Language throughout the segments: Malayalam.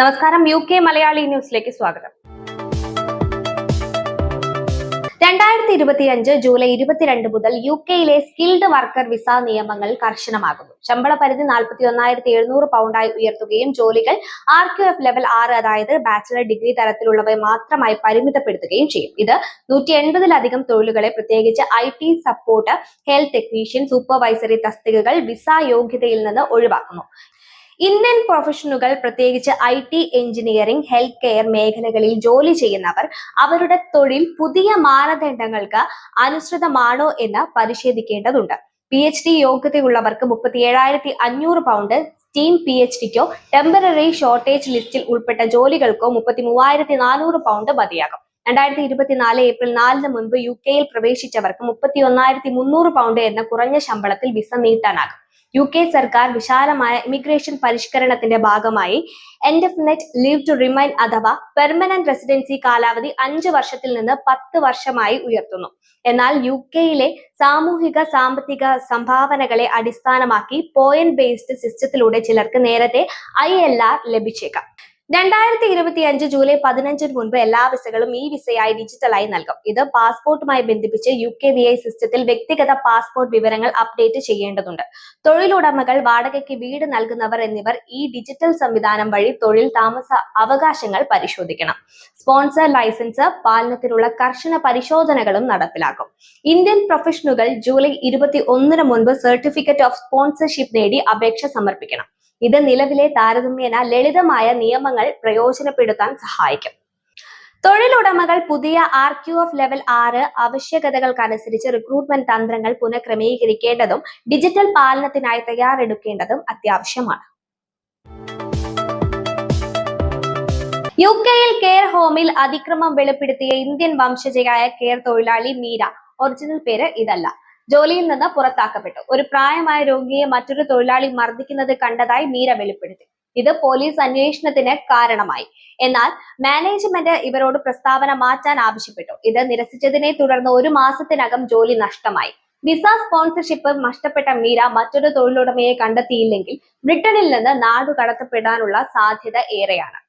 നമസ്കാരം യു കെ മലയാളി ന്യൂസിലേക്ക് സ്വാഗതം. രണ്ടായിരത്തി ഇരുപത്തിയഞ്ച് ജൂലൈ ഇരുപത്തിരണ്ട് മുതൽ യു കെയിലെ സ്കിൽഡ് വർക്കർ വിസ നിയമങ്ങൾ കർശനമാകുന്നു. ശമ്പള പരിധി നാൽപ്പത്തി ഒന്നായിരത്തി എഴുന്നൂറ് പൗണ്ടായി ഉയർത്തുകയും ജോലികൾ ആർ ക്യു എഫ് ലെവൽ ആറ് അതായത് ബാച്ചിലർ ഡിഗ്രി തരത്തിലുള്ളവയെ മാത്രമായി പരിമിതപ്പെടുത്തുകയും ചെയ്യും. ഇത് നൂറ്റി എൺപതിലധികം തൊഴിലുകളെ പ്രത്യേകിച്ച് I T support health technician supervisory തസ്തികകൾ വിസ യോഗ്യതയിൽ നിന്ന് ഒഴിവാക്കുന്നു. ഇന്ത്യൻ പ്രൊഫഷനുകൾ പ്രത്യേകിച്ച് I T engineering health care മേഖലകളിൽ ജോലി ചെയ്യുന്നവർ അവരുടെ തൊഴിൽ പുതിയ മാനദണ്ഡങ്ങൾക്ക് അനുസൃതമാണോ എന്ന് പരിശോധിക്കേണ്ടതുണ്ട്. പി എച്ച് ഡി യോഗ്യതയുള്ളവർക്ക് മുപ്പത്തി ഏഴായിരത്തി അഞ്ഞൂറ് പൗണ്ട് സ്റ്റീം പി എച്ച് ഡിക്കോ ടെമ്പററി ഷോർട്ടേജ് ലിസ്റ്റിൽ ഉൾപ്പെട്ട ജോലികൾക്കോ മുപ്പത്തി മൂവായിരത്തി നാനൂറ് പൗണ്ട് മതിയാകും. രണ്ടായിരത്തി ഇരുപത്തിനാല് ഏപ്രിൽ നാലിന് മുൻപ് യു കെയിൽ പ്രവേശിച്ചവർക്ക് മുപ്പത്തി ഒന്നായിരത്തി മുന്നൂറ് പൗണ്ട് എന്ന കുറഞ്ഞ ശമ്പളത്തിൽ വിസ നീട്ടാനാകും. യു കെ സർക്കാർ വിശാലമായ ഇമിഗ്രേഷൻ പരിഷ്കരണത്തിന്റെ ഭാഗമായി എൻഡെഫിനറ്റ് ലീവ് ടു റിമൈൻ അഥവാ പെർമനന്റ് റെസിഡൻസി കാലാവധി അഞ്ച് വർഷത്തിൽ നിന്ന് പത്ത് വർഷമായി ഉയർത്തുന്നു. എന്നാൽ യു കെയിലെ സാമൂഹിക സാമ്പത്തിക സംഭാവനകളെ അടിസ്ഥാനമാക്കി പോയിന്റ് ബേസ്ഡ് സിസ്റ്റത്തിലൂടെ ചിലർക്ക് നേരത്തെ ഐ ലഭിച്ചേക്കാം. രണ്ടായിരത്തി ഇരുപത്തി അഞ്ച് ജൂലൈ പതിനഞ്ചിന് മുൻപ് എല്ലാ വിസകളും ഈ വിസയായി ഡിജിറ്റലായി നൽകും. ഇത് പാസ്പോർട്ടുമായി ബന്ധിപ്പിച്ച് യു കെ വി ഐ സിസ്റ്റത്തിൽ വ്യക്തിഗത പാസ്പോർട്ട് വിവരങ്ങൾ അപ്ഡേറ്റ് ചെയ്യേണ്ടതുണ്ട്. തൊഴിലുടമകൾ വാടകയ്ക്ക് വീട് നൽകുന്നവർ എന്നിവർ ഈ ഡിജിറ്റൽ സംവിധാനം വഴി തൊഴിൽ താമസ അവകാശങ്ങൾ പരിശോധിക്കണം. സ്പോൺസർ ലൈസൻസ് പാലനത്തിനുള്ള കർശന പരിശോധനകളും നടപ്പിലാക്കും. ഇന്ത്യൻ പ്രൊഫഷണലുകൾ ജൂലൈ ഇരുപത്തി ഒന്നിന് മുൻപ് സർട്ടിഫിക്കറ്റ് ഓഫ് സ്പോൺസർഷിപ്പ് നേടി അപേക്ഷ സമർപ്പിക്കണം. ഇത് നിലവിലെ താരതമ്യേന ലളിതമായ നിയമങ്ങൾ പ്രയോജനപ്പെടുത്താൻ സഹായിക്കും. തൊഴിലുടമകൾ പുതിയ ആർ ക്യു എഫ് ലെവൽ ആറ് ആവശ്യകതകൾക്കനുസരിച്ച് റിക്രൂട്ട്മെന്റ് തന്ത്രങ്ങൾ പുനഃക്രമീകരിക്കേണ്ടതും ഡിജിറ്റൽ പാലനത്തിനായി തയ്യാറെടുക്കേണ്ടതും അത്യാവശ്യമാണ്. യു കെയിൽ കെയർ ഹോമിൽ അതിക്രമം വെളിപ്പെടുത്തിയ ഇന്ത്യൻ വംശജയായ കെയർ തൊഴിലാളി മീര. ഒറിജിനൽ പേര് ഇതല്ല. ജോലിയിൽ നിന്ന് പുറത്താക്കപ്പെട്ടു. ഒരു പ്രായമായ രോഗിയെ മറ്റൊരു തൊഴിലാളി മർദ്ദിക്കുന്നത് കണ്ടതായി മീര വെളിപ്പെടുത്തി. ഇത് പോലീസ് അന്വേഷണത്തിന് കാരണമായി. എന്നാൽ മാനേജ്മെന്റ് ഇവരോട് പ്രസ്താവന മാറ്റാൻ ആവശ്യപ്പെട്ടു. ഇത് നിരസിച്ചതിനെ തുടർന്ന് ഒരു മാസത്തിനകം ജോലി നഷ്ടമായി. വിസ സ്പോൺസർഷിപ്പ് നഷ്ടപ്പെട്ട മീര മറ്റൊരു തൊഴിലുടമയെ കണ്ടെത്തിയില്ലെങ്കിൽ ബ്രിട്ടനിൽ നിന്ന് നാടു കടത്തപ്പെടാനുള്ള സാധ്യത ഏറെയാണ്.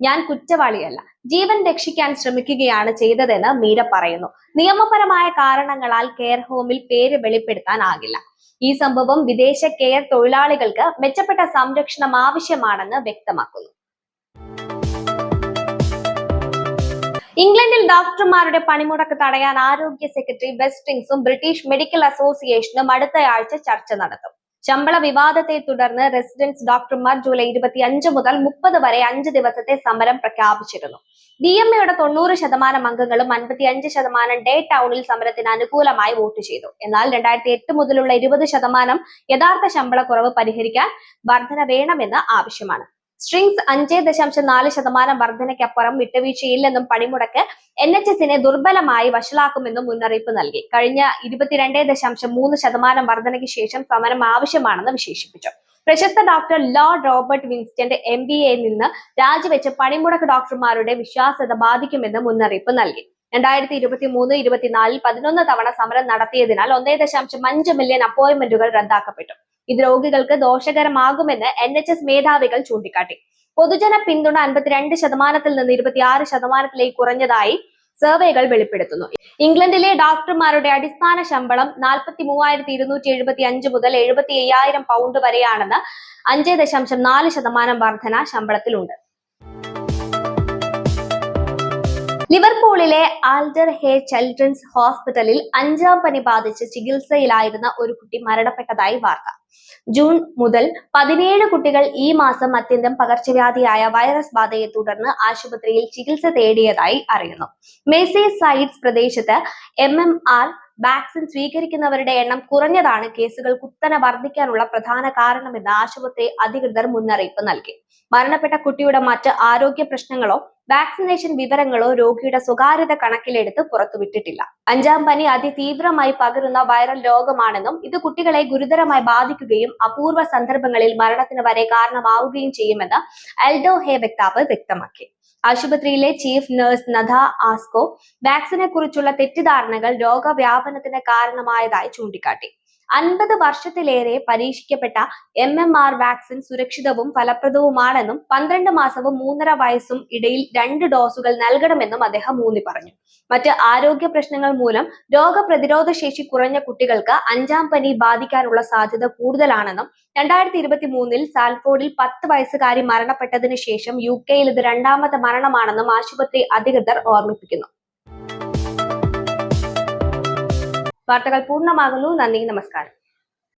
ഞാൻ കുറ്റവാളിയല്ല. ജീവൻ രക്ഷിക്കാൻ ശ്രമിക്കുകയാണ് ചെയ്തതെന്ന് മീര പറയുന്നു. നിയമപരമായ കാരണങ്ങളാൽ കെയർ ഹോമിൽ പേര് വെളിപ്പെടുത്താനാകില്ല ഈ സംഭവം വിദേശ കെയർ തൊഴിലാളികൾക്ക് മെച്ചപ്പെട്ട സംരക്ഷണം ആവശ്യമാണെന്ന് വ്യക്തമാക്കുന്നു. ഇംഗ്ലണ്ടിൽ ഡോക്ടർമാരുടെ പണിമുടക്ക് തടയാൻ ആരോഗ്യ സെക്രട്ടറി വെസ്റ്റിങ്സും ബ്രിട്ടീഷ് മെഡിക്കൽ അസോസിയേഷനും അടുത്തയാഴ്ച ചർച്ച നടത്തും. ശമ്പള വിവാദത്തെ തുടർന്ന് റെസിഡൻസ് ഡോക്ടർമാർ ജൂലൈ ഇരുപത്തി അഞ്ച് മുതൽ മുപ്പത് വരെ അഞ്ച് ദിവസത്തെ സമരം പ്രഖ്യാപിച്ചിരുന്നു. ഡി എം എയുടെ തൊണ്ണൂറ് ശതമാനം അംഗങ്ങളും അൻപത്തി അഞ്ച് ശതമാനം ഡേ ടൗണിൽ സമരത്തിന് അനുകൂലമായി വോട്ട് ചെയ്തു. എന്നാൽ രണ്ടായിരത്തി എട്ട് മുതലുള്ള ഇരുപത് ശതമാനം യഥാർത്ഥ ശമ്പള കുറവ് പരിഹരിക്കാൻ വർധന വേണമെന്ന് ആവശ്യമാണ്. സ്ട്രിങ്സ് അഞ്ച് ദശാംശം നാല് ശതമാനം വർധനയ്ക്കപ്പുറം വിട്ടുവീഴ്ചയില്ലെന്നും പണിമുടക്ക് എൻ എച്ച് എസിനെ ദുർബലമായി വഷളാക്കുമെന്നും മുന്നറിയിപ്പ് നൽകി. കഴിഞ്ഞ ഇരുപത്തിരണ്ട് ദശാംശം മൂന്ന് ശതമാനം വർധനയ്ക്ക് ശേഷം സമരം ആവശ്യമാണെന്ന് വിശേഷിപ്പിച്ചു. പ്രശസ്ത doctor Lord Robert Winston M B എയിൽ നിന്ന് രാജിവെച്ച് പണിമുടക്ക് ഡോക്ടർമാരുടെ വിശ്വാസ്യത ബാധിക്കുമെന്ന് മുന്നറിയിപ്പ് നൽകി. രണ്ടായിരത്തി ഇരുപത്തി മൂന്ന് ഇരുപത്തിനാലിൽ പതിനൊന്ന് തവണ സമരം നടത്തിയതിനാൽ ഒന്നേ ദശാംശം അഞ്ച് മില്യൺ അപ്പോയിന്റ്മെന്റുകൾ റദ്ദാക്കപ്പെട്ടു. ഇത് രോഗികൾക്ക് ദോഷകരമാകുമെന്ന് എൻ എച്ച് എസ് മേധാവികൾ ചൂണ്ടിക്കാട്ടി. പൊതുജന പിന്തുണ അൻപത്തിരണ്ട് ശതമാനത്തിൽ നിന്ന് ഇരുപത്തിയാറ് ശതമാനത്തിലേക്ക് കുറഞ്ഞതായി സർവേകൾ വെളിപ്പെടുത്തുന്നു. ഇംഗ്ലണ്ടിലെ ഡോക്ടർമാരുടെ അടിസ്ഥാന ശമ്പളം നാൽപ്പത്തി മൂവായിരത്തി ഇരുന്നൂറ്റി എഴുപത്തി അഞ്ച് മുതൽ എഴുപത്തി അയ്യായിരം പൗണ്ട് വരെയാണെന്ന് അഞ്ച് ദശാംശം നാല് ശതമാനം വർധന ശമ്പളത്തിലുണ്ട്. ലിവർപൂളിലെ ആൽഡർ ഹേ ചിൽഡ്രൻസ് ഹോസ്പിറ്റലിൽ അഞ്ചാം പനി ബാധിച്ച് ചികിത്സയിലായിരുന്ന ഒരു കുട്ടി മരണപ്പെട്ടതായി വാർത്ത. ജൂൺ മുതൽ പതിനേഴ് കുട്ടികൾ ഈ മാസം അത്യന്തം പകർച്ചവ്യാധിയായ വൈറസ് ബാധയെ തുടർന്ന് ആശുപത്രിയിൽ ചികിത്സ തേടിയതായി അറിയുന്നു. മേസി സൈഡ്സ് പ്രദേശത്ത് എം എം ആർ വാക്സിൻ സ്വീകരിക്കുന്നവരുടെ എണ്ണം കുറഞ്ഞതാണ്. കേസുകൾ കുത്തനെ വർദ്ധിക്കാനുള്ള പ്രധാന കാരണമെന്ന് ആശുപത്രി അധികൃതർ മുന്നറിയിപ്പ് നൽകി. മരണപ്പെട്ട കുട്ടിയുടെ മറ്റ് ആരോഗ്യ പ്രശ്നങ്ങളോ വാക്സിനേഷൻ വിവരങ്ങളോ രോഗിയുടെ സ്വകാര്യത കണക്കിലെടുത്ത് പുറത്തുവിട്ടിട്ടില്ല. അഞ്ചാം പനി അതിതീവ്രമായി പകരുന്ന വൈറൽ രോഗമാണെന്നും ഇത് കുട്ടികളെ ഗുരുതരമായി ബാധിക്കുകയും അപൂർവ സന്ദർഭങ്ങളിൽ മരണത്തിന് വരെ കാരണമാവുകയും ചെയ്യുമെന്ന് എൽഡോ ഹെ വക്താവ് വ്യക്തമാക്കി. ആശുപത്രിയിലെ ചീഫ് നഴ്സ് നദ ആസ്കോ വാക്സിനെ കുറിച്ചുള്ള തെറ്റിദ്ധാരണകൾ രോഗവ്യാപനത്തിന് കാരണമായതായി ചൂണ്ടിക്കാട്ടി. അൻപത് വർഷത്തിലേറെ പരീക്ഷിക്കപ്പെട്ട എം എം ആർ വാക്സിൻ സുരക്ഷിതവും ഫലപ്രദവുമാണെന്നും പന്ത്രണ്ട് മാസവും മൂന്നര വയസ്സും ഇടയിൽ രണ്ട് ഡോസുകൾ നൽകണമെന്നും അദ്ദേഹം ഊന്നി പറഞ്ഞു. മറ്റ് ആരോഗ്യ പ്രശ്നങ്ങൾ മൂലം രോഗപ്രതിരോധ ശേഷി കുറഞ്ഞ കുട്ടികൾക്ക് അഞ്ചാം പനി ബാധിക്കാനുള്ള സാധ്യത കൂടുതലാണെന്നും രണ്ടായിരത്തി ഇരുപത്തി മൂന്നിൽ സാൽഫോർഡിൽ പത്ത് വയസ്സുകാരി മരണപ്പെട്ടതിനു ശേഷം യു കെയിൽ ഇത് രണ്ടാമത്തെ മരണമാണെന്നും ആശുപത്രി അധികൃതർ ഓർമ്മിപ്പിക്കുന്നു. ವಾರ್ತೆಗಳು ಪೂರ್ಣವಾಗಲು ನನ್ನಿಗೆ ನಮಸ್ಕಾರ